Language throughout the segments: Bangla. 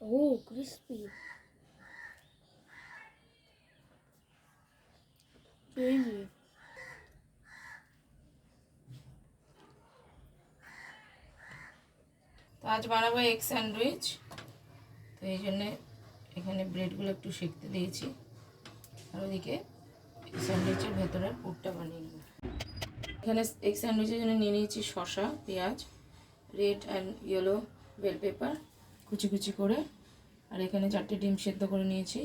Oh, crispy. Crazy. তো আজ বানাবো এগ স্যান্ডউইচ তো এই জন্যে এখানে ব্রেডগুলো একটু সেঁকতে দিয়েছি আর ওদিকে স্যান্ডউইচের ভেতরের পুরটা বানিয়ে নেব এখানে এগ স্যান্ডউইচের জন্য নিয়ে নিয়েছি শসা পেঁয়াজ red and yellow bell pepper কুচি কুচি করে। আর এখানে চারটে ডিম সেদ্ধ করে নিয়েছি।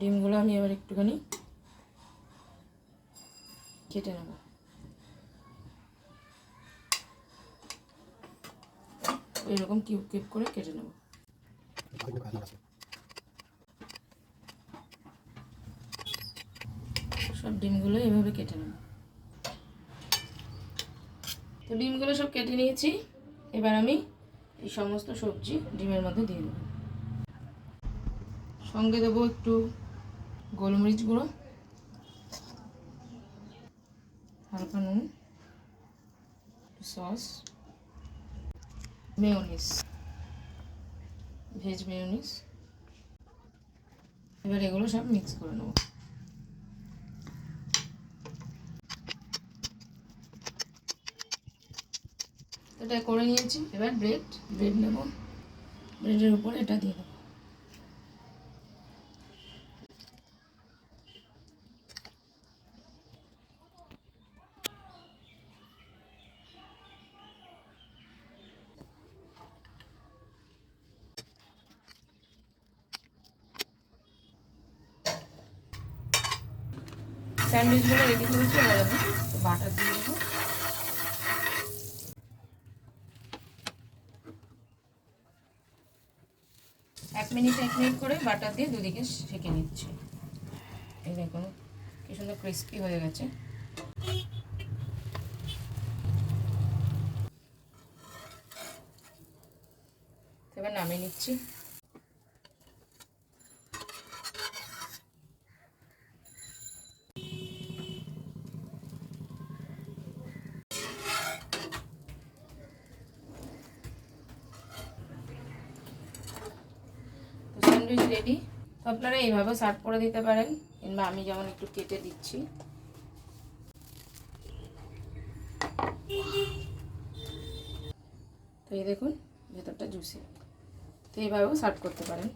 ডিমগুলো আমি এবার একটুখানি কেটে নেব। এরকম কিউব কিউব করে কেটে নেব। সব ডিমগুলো এভাবে কেটে নেব। তো ডিমগুলো সব কেটে নিয়েছি। এবার আমি এই সমস্ত সবজি ডিমের মধ্যে দিয়ে দেবো। সঙ্গে দেবো একটু গোলমরিচ গুঁড়ো, হালকা নুন সস মেয়োনিস ভেজ মেয়োনিস এবার এগুলো সব মিক্স করে নেব। এটা করে নিয়েছি। এবার ব্রেড ব্রেড নেব। ব্রেডের উপর এটা দিয়ে দেবো। স্যান্ডউইচগুলো রেডি করেছি, এবার আমি বাটার দিয়ে দেবো এক মিনিট এক মিনিট করে বাটার দিয়ে দুদিকে সেঁকে নিচ্ছি। এই দেখুন কি সুন্দর ক্রিস্পি হয়ে গেছে। এবার নামিয়ে নিচ্ছি তো স্যান্ডউইচ রেডি তো আপনারা এইভাবেও সার্ভ করে দিতে পারেন, কিংবা আমি যেমন একটু কেটে দিচ্ছি। তো এই দেখুন, ভেতরটা জুসি তো এইভাবেও সার্ভ করতে পারেন।